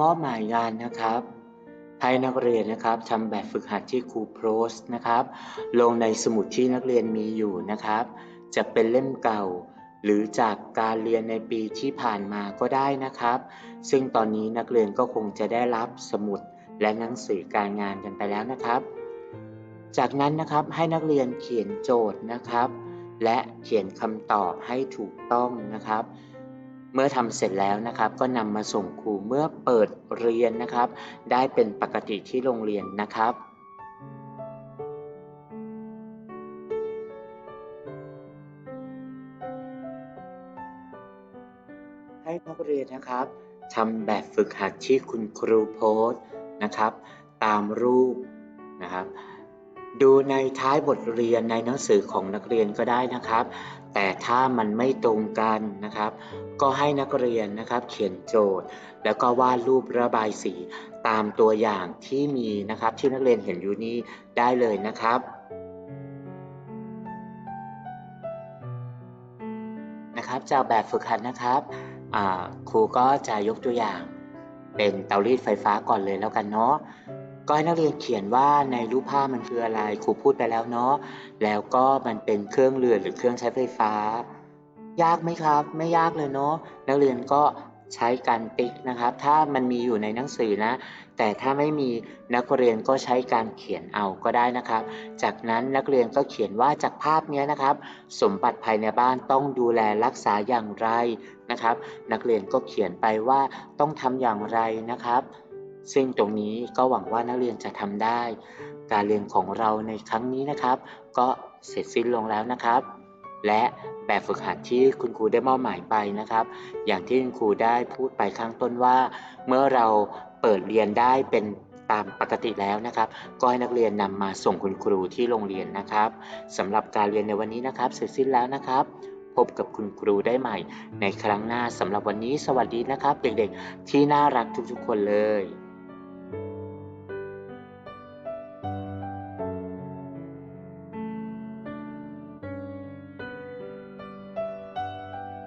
มอบหมายงานนะครับ ให้นักเรียนนะครับทำแบบฝึกหัดที่ครูโพสต์นะครับ ลงในสมุดที่นักเรียนมีอยู่นะครับ จะเป็นเล่มเก่า หรือจากการเรียนในปีที่ผ่านมาก็ได้นะครับ ซึ่งตอนนี้นักเรียนก็คงจะได้รับสมุดและหนังสือการงานกันไปแล้วนะครับ จากนั้นนะครับให้นักเรียนเขียนโจทย์นะครับ และเขียนคำตอบให้ถูกต้องนะครับ เมื่อทำเสร็จแล้วนะครับ ก็นำมาส่งครูเมื่อเปิดเรียนนะครับ ได้เป็นปกติที่โรงเรียนนะครับให้นักเรียนนะครับทำแบบฝึกหัดที่คุณครูโพสต์นะครับ ตามรูปนะครับ ดูในท้ายบทเรียนในหนังสือของนักเรียนก็ได้นะครับ แต่ถ้ามันไม่ตรงกันนะครับ ก็ให้นักเรียนนะครับ เขียนโจทย์ แล้วก็วาดรูประบายสีตามตัวอย่างที่มีนะครับ ที่นักเรียนเห็นอยู่นี้ได้เลยนะครับนะครับจากแบบฝึกหัดนะครับครูก็จะยกตัวอย่าง เป็นเตารีดไฟฟ้าก่อนเลยแล้วกันเนาะ ก็ให้นักเรียนเขียนว่าในรูปภาพมันคืออะไรครูพูดไปแล้วเนาะแล้วก็มันเป็นเครื่องเรือนหรือเครื่องใช้ไฟฟ้า ยากไหมครับ ไม่ยากเลยเนาะนักเรียนก็ใช้การติ๊กนะครับ ถ้ามันมีอยู่ในหนังสือนะ แต่ถ้าไม่มีนักเรียนก็ใช้การเขียนเอาก็ได้นะครับ จากนั้นนักเรียนก็เขียนว่าจากภาพนี้นะครับ สมบัติภายในบ้านต้องดูแลรักษาอย่างไรนะครับ นักเรียนก็เขียนไปว่าต้องทำอย่างไรนะครับ ซึ่งตรงนี้ก็หวังว่านักเรียนจะทำได้ การเรียนของเราในครั้งนี้นะครับ ก็เสร็จสิ้นลงแล้วนะครับ และแบบฝึกหัดที่คุณครูได้มอบหมายไปนะครับ อย่างที่คุณครูได้พูดไปข้างต้นว่า เมื่อเราเปิดเรียนได้เป็นตามปกติแล้วนะครับ ก็ให้นักเรียนนำมาส่งคุณครูที่โรงเรียนนะครับสำหรับการเรียนในวันนี้นะครับ เสร็จสิ้นแล้วนะครับ พบกับคุณครูได้ใหม่ ในครั้งหน้าสำหรับวันนี้สวัสดีนะครับ เด็กๆที่น่ารักทุกๆคนเลย